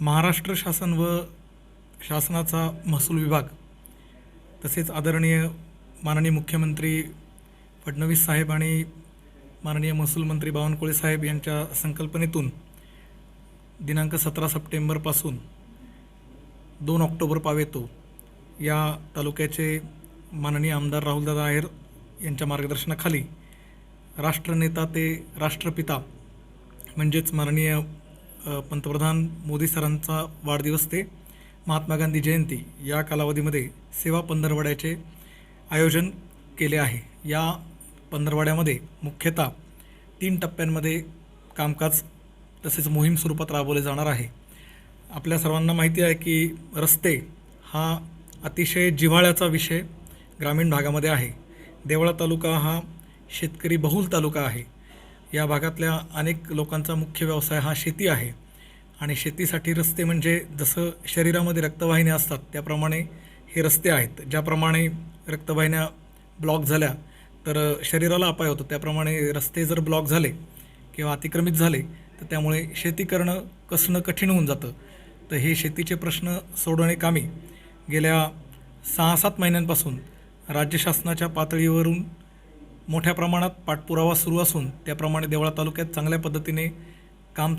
महाराष्ट्र शासन व शासनाचा महसूल विभाग तसेच आदरणीय माननीय मुख्यमंत्री फडणवीस साहेब आणि माननीय महसूल मंत्री बावनकुळे साहेब यांच्या संकल्पनेतून दिनांक सतरा सप्टेंबरपासून दोन ऑक्टोबर पावेतो या तालुक्याचे माननीय आमदार राहुलदादा आहेर यांच्या मार्गदर्शनाखाली राष्ट्रनेता ते राष्ट्रपिता म्हणजेच माननीय पंतप्रधान मोदी सरांचा वाढदिवस ते महात्मा गांधी जयंती या कालावधीमध्ये सेवा पंधरवड्याचे आयोजन केले आहे. या पंधरवड्यामध्ये मुख्यतः तीन टप्प्यांमध्ये कामकाज तसेच मोहीम स्वरूपात राबवले जाणार आहे. आपल्या सर्वांना माहिती आहे की रस्ते हा अतिशय जिव्हाळ्याचा विषय ग्रामीण भागामध्ये आहे. देवळा तालुका हा शेतकरी बहुल तालुका आहे. या भागातल्या अनेक लोकांचा मुख्य व्यवसाय हा शेती आहे. आणि शेतीसाठी रस्ते म्हणजे जसं शरीरामध्ये रक्तवाहिन्या असतात त्याप्रमाणे हे रस्ते आहेत. ज्याप्रमाणे रक्तवाहिन्या ब्लॉक झाल्या तर शरीराला अपाय होतो. त्याप्रमाणे रस्ते जर ब्लॉक झाले किंवा अतिक्रमित झाले तर त्यामुळे शेती करणं कसणं कठीण होऊन जातं. तर हे शेतीचे प्रश्न सोडवणे कामी गेल्या सहा सात महिन्यांपासून राज्य शासनाच्या पातळीवरून मोठ्या प्रमाणात पाठपुरावा सुरू असून त्याप्रमाणे देवळा तालुक्यात चांगल्या पद्धतीने काम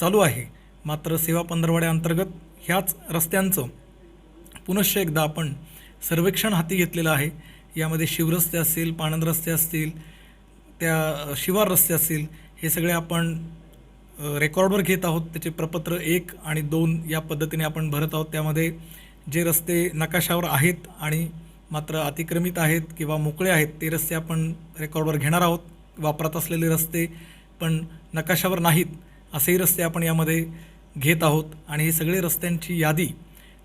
चालू आहे. मात्र सेवा पंधरवड्याअंतर्गत ह्याच रस्त्यांचं पुनश्च एकदा आपण सर्वेक्षण हाती घेतलेलं आहे. यामध्ये शिवरस्ते असतील पाणंद रस्ते असतील त्या शिवार रस्ते असतील हे सगळे आपण रेकॉर्डवर घेत आहोत. त्याचे प्रपत्र एक आणि दोन या पद्धतीने आपण भरत आहोत. त्यामध्ये जे रस्ते नकाशावर आहेत आणि मात्र अतिक्रमित आहेत किंवा मोकळे आहेत ते रस्ते आपण रेकॉर्डवर घेणार आहोत. वापरात असलेले रस्ते पण नकाशावर नाहीत असेही रस्ते आपण यामध्ये घेत आहोत. आणि ही सगळे रस्त्यांची यादी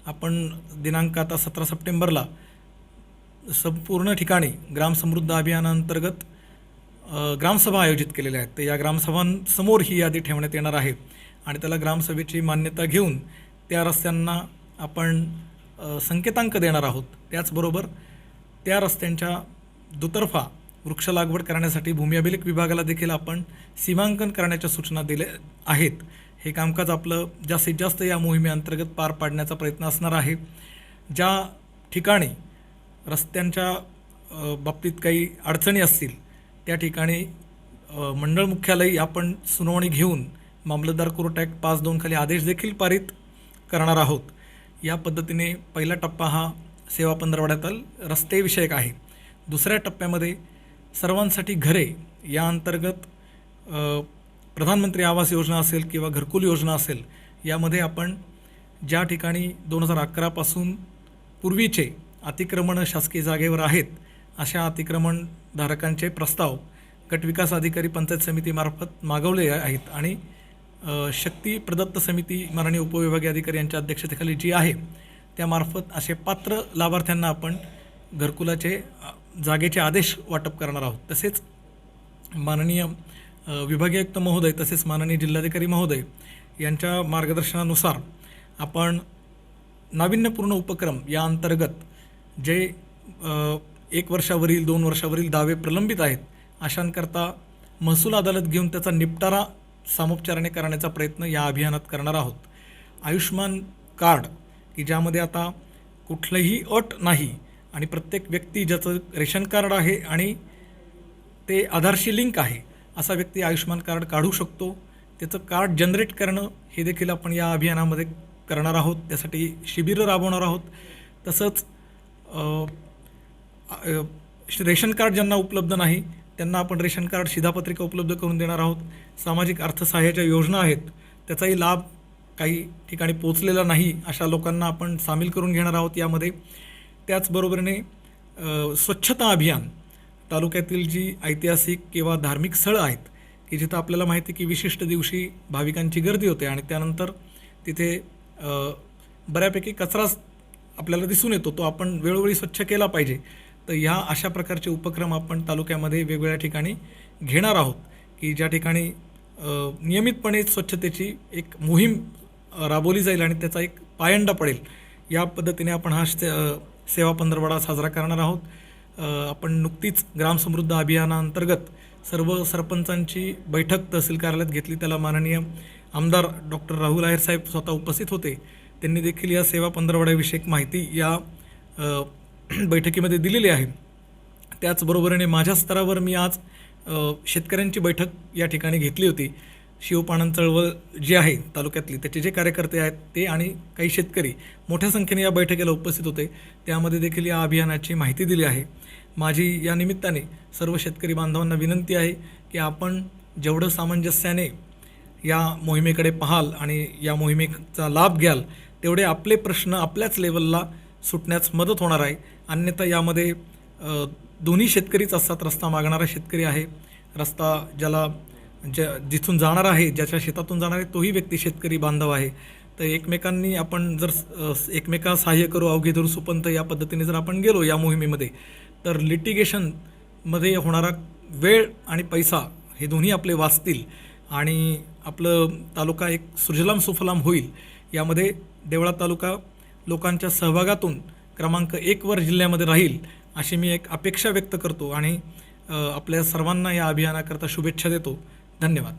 आपण दिनांक आता सतरा सप्टेंबरला संपूर्ण ठिकाणी ग्रामसमृद्ध अभियानांतर्गत ग्रामसभा आयोजित केलेल्या आहेत. तर या ग्रामसभांसमोर ही यादी ठेवण्यात येणार आहे. आणि त्याला ग्रामसभेची मान्यता घेऊन त्या रस्त्यांना आपण संकेतांक देणार आहोत. त्याचबरोबर त्या रस्त्यांच्या दुतर्फा वृक्ष लागवड करण्यासाठी भूमी अभिलेख विभागाला देखील आपण सीमांकन करण्याच्या सूचना दिल्या आहेत. हे कामकाज आपलं जास्तीत जास्त या मोहिमेअंतर्गत पार पाडण्याचा प्रयत्न असणार आहे. ज्या ठिकाणी रस्त्यांच्या बाबतीत काही अडचणी असतील त्या ठिकाणी मंडळ मुख्यालयी आपण सुनावणी घेऊन मामलतदार कोर्ट ॲक्ट पाच दोन खाली आदेश देखील पारित करणार आहोत. या पद्धतीने पहिला टप्पा हा सेवा पंधरवड्यातील रस्तेविषयक आहे. दुसऱ्या टप्प्यामध्ये सर्वांसाठी घरे या अंतर्गत प्रधानमंत्री आवास योजना असेल किंवा घरकुल योजना असेल यामध्ये आपण ज्या ठिकाणी दोन हजार अकरापासून पूर्वीचे अतिक्रमण शासकीय जागेवर आहेत अशा अतिक्रमणधारकांचे प्रस्ताव गटविकास अधिकारी पंचायत समितीमार्फत मागवले आहेत आणि शक्ती प्रदत्त समिती माननीय उपविभागीय अधिकारी यांच्या अध्यक्षतेखाली जी आहे त्यामार्फत असे पात्र लाभार्थ्यांना आपण घरकुलाचे जागेचे आदेश वाटप करणार आहोत. तसेच माननीय विभागीय आयुक्त महोदय तसेच माननीय जिल्हाधिकारी महोदय यांच्या मार्गदर्शनानुसार आपण नाविन्यपूर्ण उपक्रम या अंतर्गत जे एक वर्षावरील दोन वर्षावरील दावे प्रलंबित आहेत अशांकरता महसूल अदालत घेऊन त्याचा निपटारा सामोपचाराने करण्याचा प्रयत्न या अभियानात करणार आहोत. आयुष्मान कार्ड की ज्यामध्ये आता कुठलंही अट नाही आणि प्रत्येक व्यक्ती ज्याचं रेशन कार्ड आहे आणि ते आधारशी लिंक आहे असा व्यक्ती आयुष्मान कार्ड काढू शकतो. त्याचं कार्ड जनरेट करणं हे देखील आपण या अभियानामध्ये करणार आहोत. त्यासाठी शिबिरं राबवणार आहोत. तसंच रेशन कार्ड ज्यांना उपलब्ध नाही त्यांना आपण रेशन कार्ड शिधापत्रिका उपलब्ध करून देणार आहोत. सामाजिक अर्थसहाय्याच्या योजना आहेत. त्याचाही लाभ काही ठिकाणी पोचलेला नाही अशा लोकांना आपण सामील करून घेणार आहोत यामध्ये. त्याचबरोबरीने स्वच्छता अभियान तालुक्यातील जी ऐतिहासिक किंवा धार्मिक स्थळं आहेत की जिथं आपल्याला माहिती आहे की विशिष्ट दिवशी भाविकांची गर्दी होते आणि त्यानंतर तिथे बऱ्यापैकी कचराच आपल्याला दिसून येतो. तो आपण वेळोवेळी स्वच्छ केला पाहिजे. तर ह्या अशा प्रकारचे उपक्रम आपण तालुक्यामध्ये वेगवेगळ्या ठिकाणी घेणार आहोत की ज्या ठिकाणी नियमितपणे स्वच्छतेची एक मोहीम राबवली जाईल आणि त्याचा एक पायंडा पडेल या पद्धतीने आपण हा से- सेवा पंधरवडा साजरा करणार आहोत. आपण नुकतीच ग्रामसमृद्ध अभियानाअंतर्गत सर्व सरपंचांची बैठक तहसील कार्यालयात घेतली. त्याला माननीय आमदार डॉक्टर राहुल आहेर साहेब स्वतः उपस्थित होते. त्यांनी देखील या सेवा पंधरवड्याविषयक माहिती या बैठकीमध्ये दिलेली आहे त्याचबरोबरीने माझ्या स्तरावर मी आज शेतकऱ्यांची बैठक या ठिकाणी घेतली होती. शिवपाणन चळवळ जी आहे तालुक्यातली त्याचे जे कार्यकर्ते आहेत ते आणि काही शेतकरी मोठ्या संख्येने या बैठकीला उपस्थित होते. त्यामध्ये देखील या अभियानाची माहिती दिली आहे. माझी या निमित्ताने सर्व शेतकरी बांधवांना विनंती आहे की आपण जेवढं सामंजस्याने या मोहिमेकडे पाहाल आणि या मोहिमेचा लाभ घ्याल तेवढे आपले प्रश्न आपल्याच लेवलला सुटण्यास मदत होणार आहे. अन्यथा यामध्ये दोन्ही शेतकरीच असतात. रस्ता मागणारा शेतकरी आहे. रस्ता ज्याला ज्या जिथून जाणार आहे ज्याच्या शेतातून जाणार आहे तोही व्यक्ती शेतकरी बांधव आहे. तर एकमेकांनी आपण जर एकमेका सहाय्य करू अवघे धरू सुपंत या पद्धतीने जर आपण गेलो या मोहिमेमध्ये तर लिटिगेशनमध्ये होणारा वेळ आणि पैसा हे दोन्ही आपले वाचतील आणि आपलं तालुका एक सुजलाम सुफलाम होईल. यामध्ये देवळा तालुका लोकांच्या सहभागातून क्रमांक एकवर जिल्ह्यामध्ये राहील अशी मी एक अपेक्षा व्यक्त करतो आणि आपल्या सर्वांना या अभियानाकरता शुभेच्छा देतो. धन्यवाद.